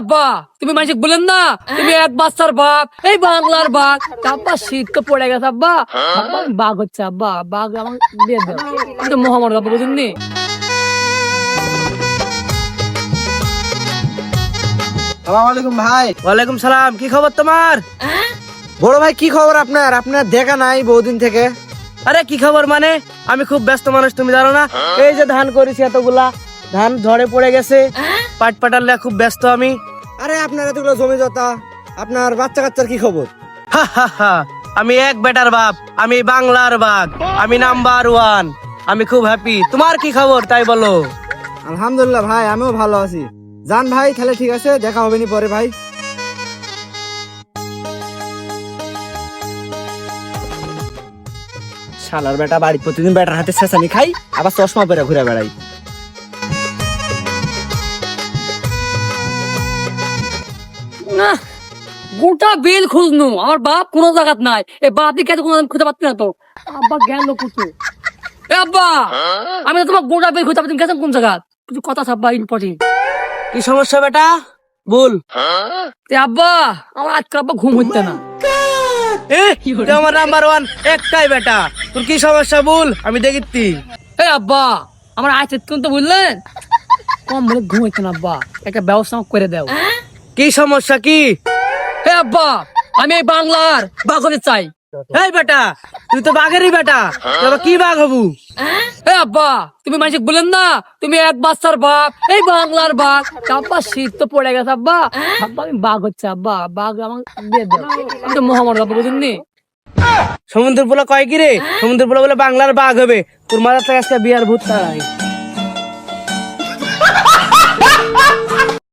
আব্বা তুমি মানুষ বলেন না? তুমি এক বাচ্চার বাপ এই বাংলার বাঘ আব্বা শীত তো পড়ে গেছে আব্বা। আব্বা, বাঘ হচ্ছে আব্বা। বাঘ আমার দিয়ে দাও কিন্তু মহামার আব্বা বুঝুননি? আলাইকুম ভাই। ওয়ালাইকুম সালাম কি খবর তোমার? বড় ভাই কি খবর আপনার? আপনার দেখা নাই বহুদিন থেকে। আরে কি খবর মানে? আমি খুব ব্যস্ত মানুষ তুমি জানো না? এই যে ধান করেছি এতগুলা ধান ঝড়ে পড়ে গেছে। পাট পাটালে খুব ব্যস্ত আমি। আরে আপনার এতগুলো জমি জতা আপনার বাচ্চা কাচ্চার কি খবর? হা, হা, হা। আমি এক বেটার বাপ আমি বাংলার বাঘ আমি নাম্বার ওয়ান আমি খুব হ্যাপি তোমার কি খবর তাই বলো। আলহামদুলিল্লাহ ভাই আমিও ভালো আছি। যান ভাই তাহলে ঠিক আছে দেখা হবে নি পরে ভাই। শালার বেটা বাড়ি প্রতিদিন বেটার হাতে শেষানি খাই আবার চশমা পরে ঘুরে বেড়াই। না গোটা বিল খুঁজনু আমার বাপ কোনো জায়গাত নাই এ বাপ দিকে কোনো খুঁজে পাচ্ছি না তো। আব্বা গেল কুচু এ আব্বা আমি তো তোমার গোটা বিল খুঁজে পাচ্ছি গেছেন কোন জায়গা কিছু কথা আব্বা ইম্পর্টেন্ট কি সমস্যা বেটা? বল। এ আব্বা আমার আজকে আব্বা ঘুম হচ্ছে না। এ আমার নাম্বার ওয়ান একটাই বেটা। তোর কি সমস্যা বল আমি দেখিতি এ আব্বা আমার আজ তো বুঝলেন? কম বলে ঘুম হচ্ছে না আব্বা একটা ব্যবস্থা আমাকে করে দাও। কি সমস্যা কি? হে আব্বা, আমি এই বাংলার বাঘ হতে চাই। এই বেটা, তুই তো বাঘেরই বেটা। কি বাঘ হবু? হে আব্বা, তুমি মানুষ বলেন না? তুমি এক বাচ্চার বাপ, এই বাংলার বাঘ। আব্বা শীত তো পড়ে গেছে আব্বা। আব্বা, আমি বাঘ হচ্ছে আব্বা। বাঘ আমাকে আমি তো মহামার বাবা বুঝেননি? সমুদ্র পোলা কয় কি রে? সমুদ্র পোলা বলে বাংলার বাঘ হবে। তোর মাথা থেকে আজকে বিয়ার ভূত